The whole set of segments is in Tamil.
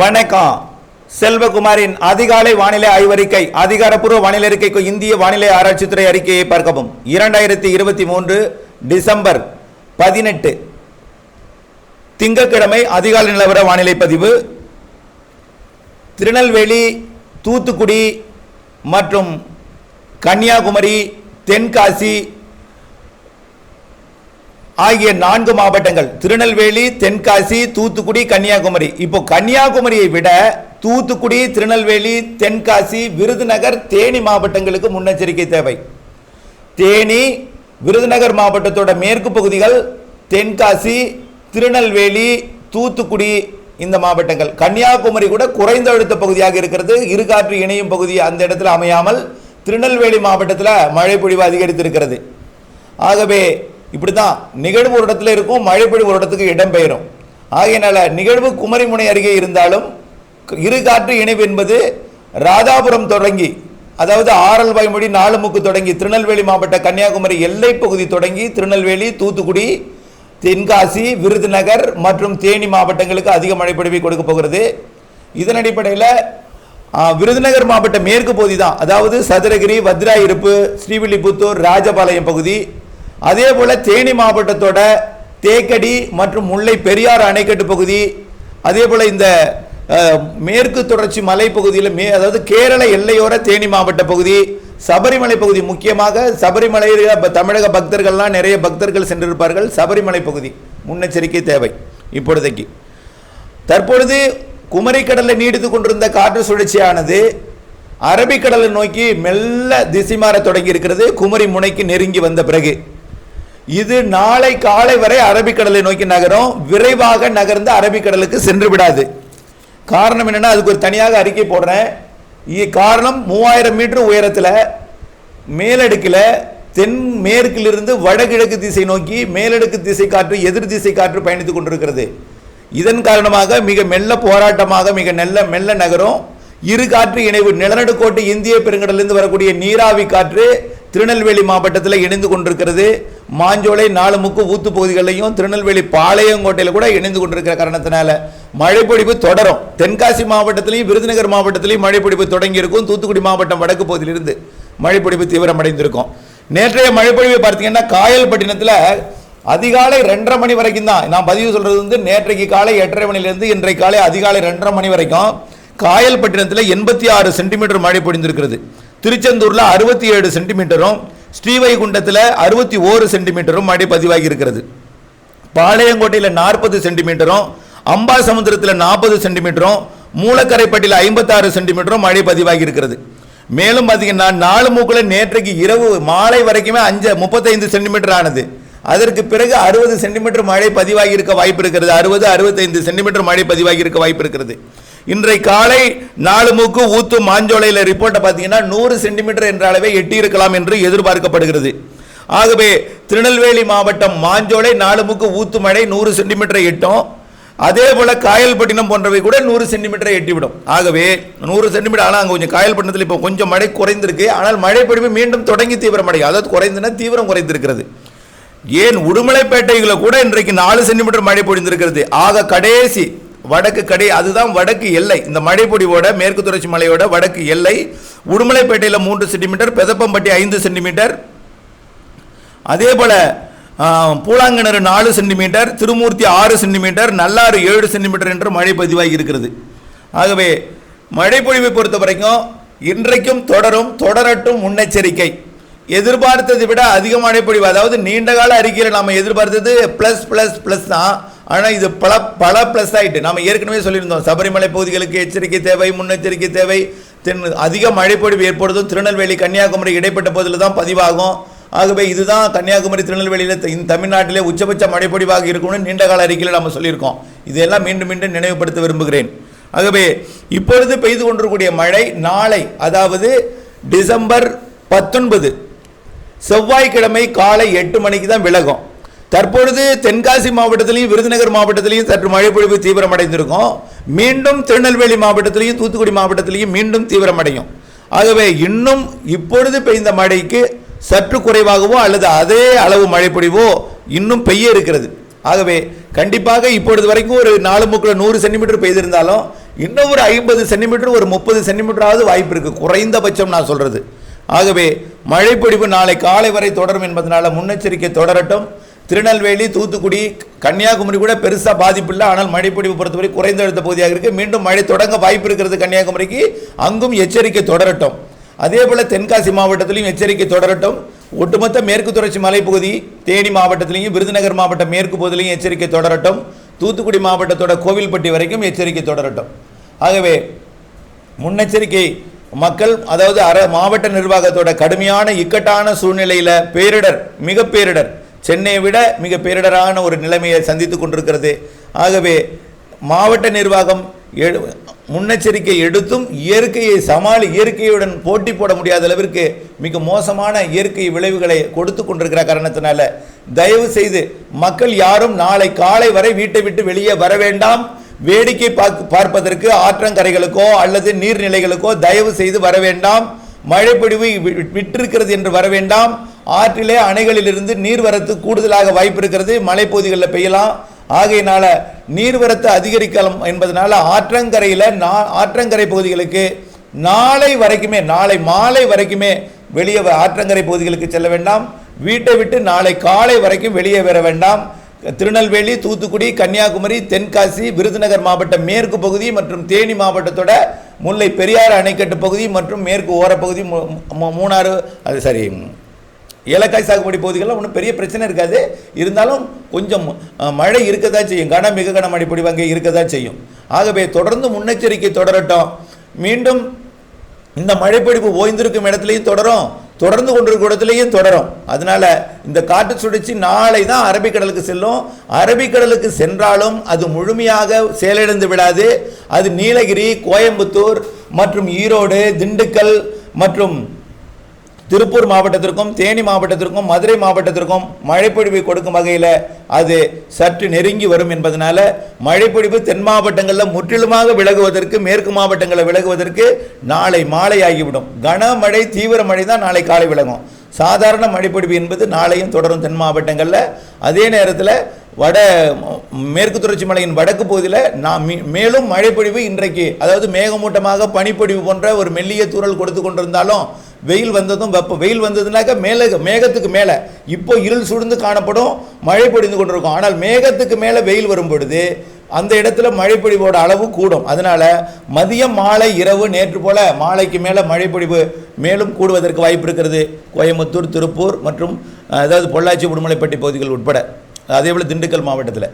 வணக்கம். செல்வகுமாரின் அதிகாலை வானிலை ஆய்வறிக்கை அதிகாரப்பூர்வ வானிலை அறிக்கைக்கு இந்திய வானிலை ஆராய்ச்சித்துறை அறிக்கையை பார்க்கவும். இரண்டாயிரத்தி இருபத்தி மூன்று டிசம்பர் பதினெட்டு. திங்கட்கிழமை அதிகாலை நிலவர வானிலை பதிவு. திருநெல்வேலி தூத்துக்குடி மற்றும் கன்னியாகுமரி தென்காசி ஆகிய நான்கு மாவட்டங்கள் திருநெல்வேலி தென்காசி தூத்துக்குடி கன்னியாகுமரி. இப்போ கன்னியாகுமரியை விட தூத்துக்குடி திருநெல்வேலி தென்காசி விருதுநகர் தேனி மாவட்டங்களுக்கு முன்னெச்சரிக்கை தேவை. தேனி விருதுநகர் மாவட்டத்தோட மேற்கு பகுதிகள் தென்காசி திருநெல்வேலி தூத்துக்குடி இந்த மாவட்டங்கள். கன்னியாகுமரி கூட குறைந்த அழுத்த பகுதியாக இருக்கிறது. இருகாற்று இணையும் பகுதி அந்த இடத்துல அமையாமல் திருநெல்வேலி மாவட்டத்தில் மழை பொழிவு அதிகரித்திருக்கிறது. ஆகவே இப்படி தான் நிகழ்வு ஒரு இடத்துல இருக்கும் மழை ஒரு இடத்துக்கு இடம்பெயரும் ஆகையினால நிகழ்வு குமரிமுனை அருகே இருந்தாலும் இரு காற்று இணைவு என்பது ராதாபுரம் தொடங்கி அதாவது ஆரல் வாய்மொழி நாலுமுக்கு தொடங்கி திருநெல்வேலி மாவட்ட கன்னியாகுமரி எல்லை பகுதி தொடங்கி திருநெல்வேலி தூத்துக்குடி தென்காசி விருதுநகர் மற்றும் தேனி மாவட்டங்களுக்கு அதிக மழை பொழிவை கொடுக்க போகிறது. இதன் அடிப்படையில் விருதுநகர் மாவட்ட மேற்கு பகுதி தான் அதாவது சதுரகிரி வத்ராயிருப்பு ஸ்ரீவில்லிபுத்தூர் ராஜபாளையம் பகுதி அதே போல் தேனி மாவட்டத்தோட தேக்கடி மற்றும் முல்லை பெரியாறு அணைக்கட்டு பகுதி அதே போல் இந்த மேற்கு தொடர்ச்சி மலை பகுதியில் மே அதாவது கேரள எல்லையோர தேனி மாவட்ட பகுதி சபரிமலை பகுதி முக்கியமாக சபரிமலையில் தமிழக பக்தர்கள்லாம் நிறைய பக்தர்கள் சென்றிருப்பார்கள். சபரிமலை பகுதி முன்னெச்சரிக்கை தேவை இப்பொழுதைக்கு. தற்பொழுது குமரிக்கடலில் நீடித்து கொண்டிருந்த காற்று சுழற்சியானது அரபிக்கடலை நோக்கி மெல்ல திசை மாற தொடங்கி இருக்கிறது குமரி முனைக்கு நெருங்கி வந்த பிறகு இது நாளை காலை வரை அரபிக்கடலை நோக்கி நகரும். விரைவாக நகர்ந்து அரபிக்கடலுக்கு சென்று விடாது. காரணம் என்னன்னா அதுக்கு ஒரு தனியாக அறிக்கை போடுறேன். இ- காரணம் மூவாயிரம் மீட்டர் உயரத்தில் மேலடுக்கில் தென் மேற்கிலிருந்து வடகிழக்கு திசை நோக்கி மேலடுக்கு திசை காற்று எதிர் திசை காற்று பயணித்துக் கொண்டிருக்கிறது. இதன் காரணமாக மிக மெல்ல போராட்டமாக மிக நெல்ல மெல்ல நகரும். இரு காற்று இணைவு நிலநடுக்கோட்டு இந்திய பெருங்கடலிருந்து வரக்கூடிய நீராவி காற்று திருநெல்வேலி மாவட்டத்தில் இணைந்து கொண்டிருக்கிறது. மாஞ்சோலை நாலுமுக்கு ஊத்து பகுதிகளிலையும் திருநெல்வேலி பாளையங்கோட்டையில் கூட இணைந்து கொண்டிருக்கிற காரணத்தினால மழைப்பொழிவு தொடரும். தென்காசி மாவட்டத்திலையும் விருதுநகர் மாவட்டத்திலையும் மழைப்பொழிவு தொடங்கியிருக்கும். தூத்துக்குடி மாவட்டம் வடக்கு பகுதியிலிருந்து மழைப்பொழிவு தீவிரமடைந்திருக்கும். நேற்றைய மழைப்பொழிவை பார்த்தீங்கன்னா காயல்பட்டினத்தில் அதிகாலை ரெண்டரை மணி வரைக்கும் தான் நான் பதிவு சொல்கிறது வந்து நேற்றைக்கு காலை எட்டரை மணிலேருந்து இன்றைக்கு காலை அதிகாலை ரெண்டரை மணி வரைக்கும் காயல்பட்டினத்தில் எண்பத்தி ஆறு சென்டிமீட்டர் மழை பொழிந்திருக்கிறது. திருச்செந்தூரில் அறுபத்தி ஏழு சென்டிமீட்டரும் ஸ்ரீவைகுண்டத்தில் அறுபத்தி ஓரு சென்டிமீட்டரும் மழை பதிவாகி இருக்கிறது பாளையங்கோட்டையில் நாற்பது சென்டிமீட்டரும் அம்பா சமுத்திரத்தில் நாற்பது சென்டிமீட்டரும் மூலக்கரைப்பட்டியில் ஐம்பத்தாறு சென்டிமீட்டரும் மழை பதிவாகி இருக்கிறது மேலும் பார்த்தீங்கன்னா நாலு மூக்கில் நேற்றைக்கு இரவு மாலை வரைக்குமே அஞ்சு முப்பத்தைந்து சென்டிமீட்டர் ஆனது. அதற்கு பிறகு அறுபது சென்டிமீட்டர் மழை பதிவாகி இருக்க வாய்ப்பு இருக்கிறது. அறுபது அறுபத்தைந்து சென்டிமீட்டர் மழை பதிவாகி இருக்க வாய்ப்பு இருக்கிறது. இன்றை காலை நாலு மூக்கு ஊத்து மாஞ்சோலையில் ரிப்போர்ட்டை பார்த்தீங்கன்னா நூறு சென்டிமீட்டர் என்ற அளவை எட்டியிருக்கலாம் என்று எதிர்பார்க்கப்படுகிறது. ஆகவே திருநெல்வேலி மாவட்டம் மாஞ்சோலை நாலுமுக்கு ஊத்து மழை நூறு சென்டிமீட்டரை எட்டும். அதே போல் காயல்பட்டினம் போன்றவை கூட நூறு சென்டிமீட்டரை எட்டிவிடும். ஆகவே நூறு சென்டிமீட்டர் ஆனால் அங்கே கொஞ்சம் காயல்பட்டினத்தில் இப்போ கொஞ்சம் மழை குறைந்திருக்கு. ஆனால் மழை பொழிவு மீண்டும் தொடங்கி தீவிரமடையும் அதாவது குறைந்துன்னா தீவிரம் குறைந்திருக்கிறது. ஏன் உடுமலைப்பேட்டைகளை கூட இன்றைக்கு நாலு சென்டிமீட்டர் மழை பொழிந்திருக்கிறது? ஆக கடைசி வடக்கு கடை அதுதான் வடக்கு எல்லை. இந்த மழைப்பொடியோட மேற்கு தொடர்ச்சி மலையோட வடக்கு எல்லை. உடுமலைப்பேட்டையில் மூன்று சென்டிமீட்டர் பெதப்பம்பட்டி ஐந்து சென்டிமீட்டர் அதே போல் பூலாங்கிணறு நாலு சென்டிமீட்டர் திருமூர்த்தி ஆறு சென்டிமீட்டர் நல்லாறு ஏழு சென்டிமீட்டர் என்று மழை பதிவாகி இருக்கிறது. ஆகவே மழைப்பொழிவை பொறுத்த வரைக்கும் இன்றைக்கும் தொடரும் தொடரட்டும் முன்னெச்சரிக்கை. எதிர்பார்த்ததை விட அதிக மழைப்பொழிவு அதாவது நீண்ட கால அறிக்கையில் நாம் எதிர்பார்த்தது ப்ளஸ் ப்ளஸ் ப்ளஸ் தான். ஆனால் இது பல பல ப்ளஸ் ஆகிட்டு நாம் ஏற்கனவே சொல்லியிருந்தோம் சபரிமலை பகுதிகளுக்கு எச்சரிக்கை தேவை முன்னெச்சரிக்கை தேவை. தென் அதிக மழைப்பொழிவு ஏற்படுத்தும் திருநெல்வேலி கன்னியாகுமரி இடைப்பட்ட பகுதியில் தான் பதிவாகும். ஆகவே இதுதான் கன்னியாகுமரி திருநெல்வேலியில் இந்த தமிழ்நாட்டிலே உச்சபட்ச மழைப்பொழிவாக இருக்கும்னு நீண்ட கால அறிக்கையில் நம்ம சொல்லியிருக்கோம். இதையெல்லாம் மீண்டும் மீண்டும் நினைவுபடுத்த விரும்புகிறேன். ஆகவே இப்பொழுது பெய்து கொண்டிருக்கக்கூடிய மழை நாளை அதாவது டிசம்பர் பத்தொன்பது செவ்வாய்க்கிழமை காலை எட்டு மணிக்கு தான் விலகும். தற்பொழுது தென்காசி மாவட்டத்திலையும் விருதுநகர் மாவட்டத்திலையும் சற்று மழைப்பொழிவு தீவிரமடைந்திருக்கும். மீண்டும் திருநெல்வேலி மாவட்டத்திலையும் தூத்துக்குடி மாவட்டத்திலையும் மீண்டும் தீவிரமடையும். ஆகவே இன்னும் இப்பொழுது பெய்த மழைக்கு சற்று குறைவாகவோ அல்லது அதே அளவு மழைப்பொழிவோ இன்னும் பெய்ய இருக்கிறது. ஆகவே கண்டிப்பாக இப்பொழுது வரைக்கும் ஒரு நாலு முக்கில் நூறு சென்டிமீட்டர் பெய்திருந்தாலும் இன்னும் ஒரு ஐம்பது சென்டிமீட்டர் ஒரு முப்பது சென்டிமீட்டராவது வாய்ப்பு இருக்குது குறைந்தபட்சம் நான் சொல்கிறது ஆகவே மழைப்பொழிவு நாளை காலை வரை தொடரும் என்பதனால் முன்னெச்சரிக்கை தொடரட்டும். திருநெல்வேலி தூத்துக்குடி கன்னியாகுமரி கூட பெருசாக பாதிப்பு இல்லை ஆனால் மழைப்பொழிவு பொறுத்தவரை குறைந்த அழுத்த பகுதியாக இருக்குது மீண்டும் மழை தொடங்க வாய்ப்பு இருக்கிறது கன்னியாகுமரிக்கு. அங்கும் எச்சரிக்கை தொடரட்டும். அதே போல் தென்காசி மாவட்டத்திலையும் எச்சரிக்கை தொடரட்டும். ஒட்டுமொத்த மேற்கு தொடர்ச்சி மலைப்பகுதி தேனி மாவட்டத்திலையும் விருதுநகர் மாவட்ட மேற்கு பகுதியிலையும் எச்சரிக்கை தொடரட்டும். தூத்துக்குடி மாவட்டத்தோட கோவில்பட்டி வரைக்கும் எச்சரிக்கை தொடரட்டும். ஆகவே முன்னெச்சரிக்கை மக்கள் அதாவது அர மாவட்ட நிர்வாகத்தோட கடுமையான இக்கட்டான சூழ்நிலையில் பேரிடர் மிக பேரிடர் சென்னையை விட மிக பேரிடரான ஒரு நிலைமையை சந்தித்துக் கொண்டிருக்கிறது. ஆகவே மாவட்ட நிர்வாகம் எடு- முன்னெச்சரிக்கை எடுத்தும் இயற்கையை சமாளி இயற்கையுடன் போட்டி போட முடியாத அளவிற்கு மிக மோசமான இயற்கை விளைவுகளை கொடுத்து கொண்டிருக்கிற காரணத்தினால தயவு செய்து மக்கள் யாரும் நாளை காலை வரை வீட்டை விட்டு வெளியே வர வேண்டாம். வேடிக்கை பார்க்க- பார்ப்பதற்கு ஆற்றங்கரைகளுக்கோ அல்லது நீர்நிலைகளுக்கோ தயவு செய்து வர வேண்டாம். மழைப்பொழிவு வி- விட்டிருக்கிறது என்று வர வேண்டாம். ஆற்றிலே அணைகளிலிருந்து நீர்வரத்து கூடுதலாக வாய்ப்பு இருக்கிறது மலைப்பகுதிகளில் பெய்யலாம். ஆகையினால நீர்வரத்து அதிகரிக்கலாம் என்பதனால ஆற்றங்கரையில் நா ஆற்றங்கரை பகுதிகளுக்கு நாளை வரைக்குமே நாளை மாலை வரைக்குமே வெளியே வ- ஆற்றங்கரை பகுதிகளுக்கு செல்ல வேண்டாம். வீட்டை விட்டு நாளை காலை வரைக்கும் வெளியே வர வேண்டாம். திருநெல்வேலி தூத்துக்குடி கன்னியாகுமரி தென்காசி விருதுநகர் மாவட்ட மேற்கு பகுதி மற்றும் தேனி மாவட்டத்தோட முல்லை பெரியாறு அணைக்கட்டு பகுதி மற்றும் மேற்கு ஓரப்பகுதி மூணாறு அது சரி ஏலக்காய் சாகுபடி பகுதிகளில் ஒன்றும் பெரிய பிரச்சனை இருக்காது. இருந்தாலும் கொஞ்சம் மழை இருக்க தான் செய்யும். கன மிக கன மழை பொழிவு இருக்க தான் செய்யும். ஆகவே தொடர்ந்து முன்னெச்சரிக்கை தொடரட்டும். மீண்டும் இந்த மழைப்பிடிப்பு ஓய்ந்திருக்கும் இடத்துலையும் தொடரும். தொடர்ந்து கொண்டிருக்க இடத்துலையும் தொடரும். அதனால் இந்த காற்று சுழற்சி நாளை தான் அரபிக்கடலுக்கு செல்லும். அரபிக்கடலுக்கு சென்றாலும் அது முழுமையாக செயலிழந்து விடாது. அது நீலகிரி கோயம்புத்தூர் மற்றும் ஈரோடு திண்டுக்கல் மற்றும் திருப்பூர் மாவட்டத்திற்கும் தேனி மாவட்டத்திற்கும் மதுரை மாவட்டத்திற்கும் மழைப்பொழிவை கொடுக்கும் வகையில் அது சற்று நெருங்கி வரும் என்பதனால மழைப்பொழிவு தென் மாவட்டங்களில் முற்றிலுமாக விலகுவதற்கு மேற்கு மாவட்டங்களில் விலகுவதற்கு நாளை மாலை ஆகிவிடும் கனமழை தீவிர மழை தான் நாளை காலை விலகும். சாதாரண மழைப்பொழிவு என்பது நாளையும் தொடரும் தென் மாவட்டங்களில். அதே நேரத்தில் வட மேற்கு தொடர்ச்சி மலையின் வடக்கு பகுதியில் நான் மேலும் மழைப்பொழிவு இன்றைக்கு அதாவது மேகமூட்டமாக பனிப்பொழிவு போன்ற ஒரு மெல்லிய தூரல் கொடுத்து கொண்டிருந்தாலும் வெயில் வந்ததும் வெப்பம் வெயில் வந்ததுனாக்க மேலே மேகத்துக்கு மேலே. இப்போ இருள் சுழ்ந்து காணப்படும் மழை பொழிந்து கொண்டிருக்கும். ஆனால் மேகத்துக்கு மேலே வெயில் வரும் பொழுது அந்த இடத்துல மழைப்பொழிவோட அளவு கூடும். அதனால் மதியம் மாலை இரவு நேற்று போல் மாலைக்கு மேலே மழைப்பொழிவு மேலும் கூடுவதற்கு வாய்ப்பு இருக்கிறது. கோயம்புத்தூர் திருப்பூர் மற்றும் அதாவது பொள்ளாச்சி உடுமலைப்பட்டி பகுதிகள் உட்பட. அதே போல் திண்டுக்கல் மாவட்டத்தில்.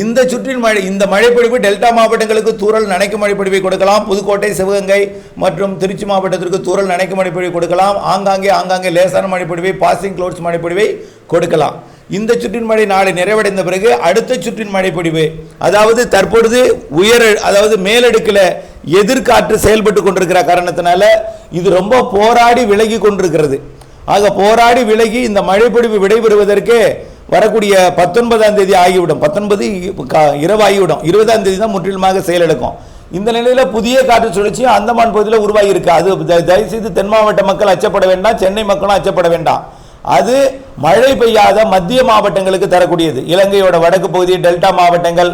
இந்த சுற்றின் மழை இந்த மழைப்பொழிவு டெல்டா மாவட்டங்களுக்கு தூரல் நனைக்கும் மழைப்பொழிவை கொடுக்கலாம். புதுக்கோட்டை சிவகங்கை மற்றும் திருச்சி மாவட்டத்திற்கு தூரல் நனைக்கும் மழைப்பொழிவை கொடுக்கலாம். ஆங்காங்கே ஆங்காங்கே லேசான மழைப்பொழிவை பாசிங் க்ளோட்ஸ் மழைப்பொழிவை கொடுக்கலாம். இந்த சுற்றின் மழை நாளை நிறைவடைந்த பிறகு அடுத்த சுற்றின் மழைப்பொழிவு அதாவது தற்பொழுது உயர் அதாவது மேலடுக்கில் எதிர்காற்று செயல்பட்டு கொண்டிருக்கிற காரணத்தினால இது ரொம்ப போராடி விலகி கொண்டிருக்கிறது. ஆக போராடி விலகி இந்த மழைப்பொழிவு விடைபெறுவதற்கு வரக்கூடிய பத்தொன்பதாம் தேதி ஆகிவிடும். பத்தொன்பது இரவாகிவிடும். இரவு ஆகிவிடும் இருபதாம் தேதி தான் முற்றிலுமாக செயலிழக்கும் இந்த நிலையில் புதிய காற்று சுழற்சியும் அந்தமான் பகுதியில் உருவாகி இருக்கு அது த- தயவுசெய்து தென் மாவட்ட மக்கள் அச்சப்பட வேண்டாம். சென்னை மக்களும் அச்சப்பட வேண்டாம். அது மழை பெய்யாத மத்திய மாவட்டங்களுக்கு தரக்கூடியது. இலங்கையோட வடக்கு பகுதி டெல்டா மாவட்டங்கள்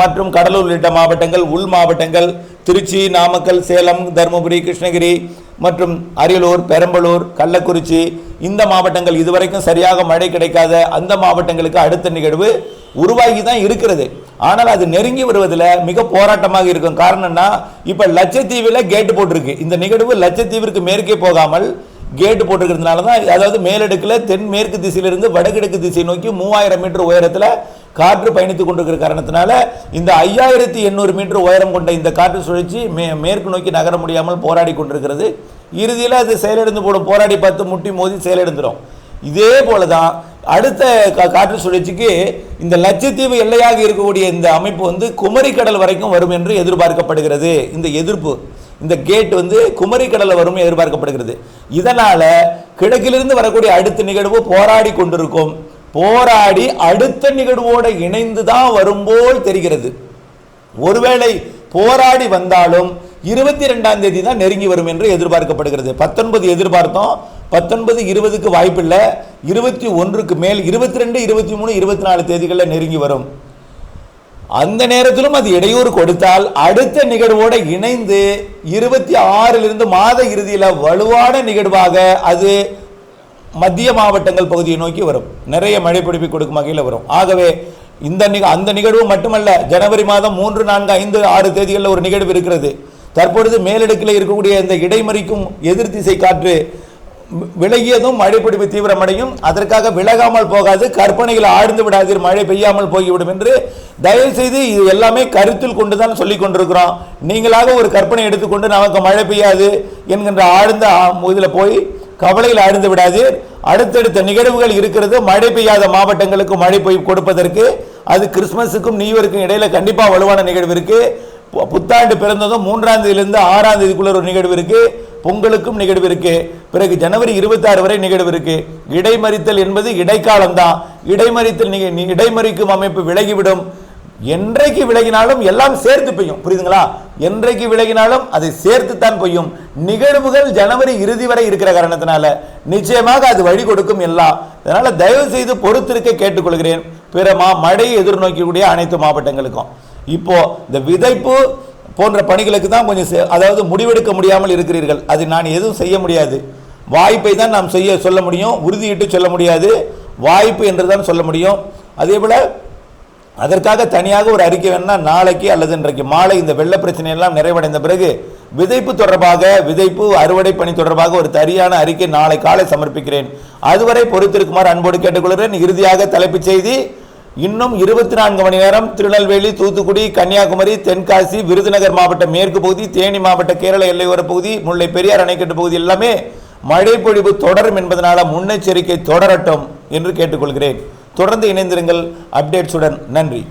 மற்றும் கடலூர் உள்ளிட்ட மாவட்டங்கள் உள் மாவட்டங்கள் திருச்சி நாமக்கல் சேலம் தருமபுரி கிருஷ்ணகிரி மற்றும் அரியலூர் பெரம்பலூர் கள்ளக்குறிச்சி இந்த மாவட்டங்கள் இதுவரைக்கும் சரியாக மழை கிடைக்காத அந்த மாவட்டங்களுக்கு அடுத்த நிகழ்வு உருவாகி தான் இருக்கிறது. ஆனால் அது நெருங்கி வருவதில் மிக போராட்டமாக இருக்கும். காரணம்னா இப்போ லட்சத்தீவில் கேட்டு போட்டிருக்கு. இந்த நிகழ்வு லட்சத்தீவிற்கு மேற்கே போகாமல் கேட்டு போட்டிருக்கிறதுனால தான் அதாவது மேலடுக்கில் தென் மேற்கு திசையிலிருந்து வடகிழக்கு திசை நோக்கி மூவாயிரம் மீட்டர் உயரத்தில் காற்று பயணித்துக் கொண்டிருக்கிற காரணத்தினால இந்த ஐயாயிரத்தி எண்ணூறு மீட்டர் உயரம் கொண்ட இந்த காற்று சுழற்சி மே மேற்கு நோக்கி நகர முடியாமல் போராடி கொண்டிருக்கிறது. இறுதியில் அது செயலிழந்து போடும். போராடி பார்த்து முட்டி மோதி செயலிழந்துடும் இதே போல தான் அடுத்த கா- காற்று சுழற்சிக்கு இந்த லட்சத்தீவு எல்லையாக இருக்கக்கூடிய இந்த அமைப்பு வந்து குமரிக்கடல் வரைக்கும் வரும் என்று எதிர்பார்க்கப்படுகிறது. இந்த எதிர்ப்பு இந்த கேட் வந்து குமரிக்கடலில் வரும் எதிர்பார்க்கப்படுகிறது. இதனால் கிழக்கிலிருந்து வரக்கூடிய அடுத்த நிகழ்வு போராடி கொண்டிருக்கும். போராடி அடுத்த நிகழ்வோடு இணைந்து தான் வரும்போல் தெரிகிறது. ஒருவேளை போராடி வந்தாலும் இருபத்தி ரெண்டாம் தேதி தான் நெருங்கி வரும் என்று எதிர்பார்க்கப்படுகிறது. பத்தொன்பது எதிர்பார்த்தோம் பத்தொன்பது இருபதுக்கு வாய்ப்பில்லை இருபத்தி ஒன்றுக்கு மேல் இருபத்தி ரெண்டு இருபத்தி மூணு இருபத்தி நாலு தேதிகளில் நெருங்கி வரும். அந்த நேரத்திலும் அது இடையூறு கொடுத்தால் அடுத்த நிகழ்வோட இணைந்து இருபத்தி ஆறிலிருந்து மாத இறுதியில் வலுவான நிகழ்வாக அது மத்திய மாவட்டங்கள் பகுதியை நோக்கி வரும். நிறைய மழை பிடிப்பை கொடுக்கும் வகையில் வரும். ஆகவே இந்த நிக அந்த நிகழ்வு மட்டுமல்ல ஜனவரி மாதம் மூன்று நான்கு ஐந்து ஆறு தேதிகளில் ஒரு நிகழ்வு இருக்கிறது. தற்பொழுது மேலடுக்கில் இருக்கக்கூடிய இந்த இடைமறிக்கும் எதிர் திசை காற்று விலகியதும் மழை பிடிப்பு தீவிரமடையும். அதற்காக விலகாமல் போகாது கற்பனையில் ஆழ்ந்து விடாதீர் மழை பெய்யாமல் போய்விடும் என்று தயவுசெய்து இது எல்லாமே கருத்தில் கொண்டு தான் சொல்லிக் கொண்டிருக்கிறோம். நீங்களாக ஒரு கற்பனை எடுத்துக்கொண்டு நமக்கு மழை பெய்யாது என்கின்ற ஆழ்ந்த இதில் போய் கவலையில் ஆழ்ந்து விடாதீர். அடுத்தடுத்த நிகழ்வுகள் இருக்கிறது. மழை பெய்யாத மாவட்டங்களுக்கு மழை பெய் கொடுப்பதற்கு அது கிறிஸ்மஸுக்கும் நியூ இயருக்கும் இடையில கண்டிப்பாக வலுவான நிகழ்வு இருக்கு. பு- புத்தாண்டு பிறந்ததும் மூன்றாம் தேதியிலிருந்து ஆறாம் தேதிக்குள்ள ஒரு நிகழ்வு இருக்கு. பொங்கலுக்கும் நிகழ்வு இருக்கு. பிறகு ஜனவரி 26 வரை நிகழ்வு இருக்கு. இடைமறித்தல் என்பது இடைக்காலம் தான் இடைமறித்தல் இடைமறிக்கும் அமைப்பு விலகிவிடும். என்றைக்கு விலகினாலும் எல்லாம் சேர்த்து பெய்யும். புரியுதுங்களா? என்றைக்கு விலகினாலும் அதை சேர்த்து தான் பெய்யும் நிகழ்வுகள் ஜனவரி இறுதி வரை இருக்கிற காரணத்தினால நிச்சயமாக அது வழி கொடுக்கும் எல்லாம் அதனால தயவு செய்து பொறுத்திருக்க கேட்டுக்கொள்கிறேன். பிற மா மழையை எதிர்நோக்கக்கூடிய அனைத்து மாவட்டங்களுக்கும். இப்போ இந்த விதைப்பு போன்ற பணிகளுக்கு தான் கொஞ்சம் சே- அதாவது முடிவெடுக்க முடியாமல் இருக்கிறீர்கள். அது நான் எதுவும் செய்ய முடியாது. வாய்ப்பை தான் நாம் செய்ய சொல்ல முடியும். உறுதியிட்டு சொல்ல முடியாது. வாய்ப்பு என்று தான் சொல்ல முடியும். அதே போல அதற்காக தனியாக ஒரு அறிக்கை வேணும்னா நாளைக்கு அல்லது இன்றைக்கு மாலை இந்த வெள்ள பிரச்சனை எல்லாம் நிறைவடைந்த பிறகு விதைப்பு தொடர்பாக விதைப்பு அறுவடை பணி தொடர்பாக ஒரு சரியான அறிக்கை நாளை காலை சமர்ப்பிக்கிறேன். அதுவரை பொறுத்திருக்குமாறு அன்போடு கேட்டுக்கொள்கிறேன். இறுதியாக தலைப்புச் செய்தி இன்னும் இருபத்தி நான்கு மணி நேரம் திருநெல்வேலி தூத்துக்குடி கன்னியாகுமரி தென்காசி விருதுநகர் மாவட்ட மேற்கு பகுதி தேனி மாவட்ட கேரள எல்லையோர பகுதி முல்லை பெரியார் அணைக்கட்டு பகுதி எல்லாமே மழை பொழிவு தொடரும் என்பதனால முன்னெச்சரிக்கை தொடரட்டும் என்று கேட்டுக்கொள்கிறேன். தொடர்ந்து இணைந்திருங்கள். அப்டேட்ஸுடன் நன்றி.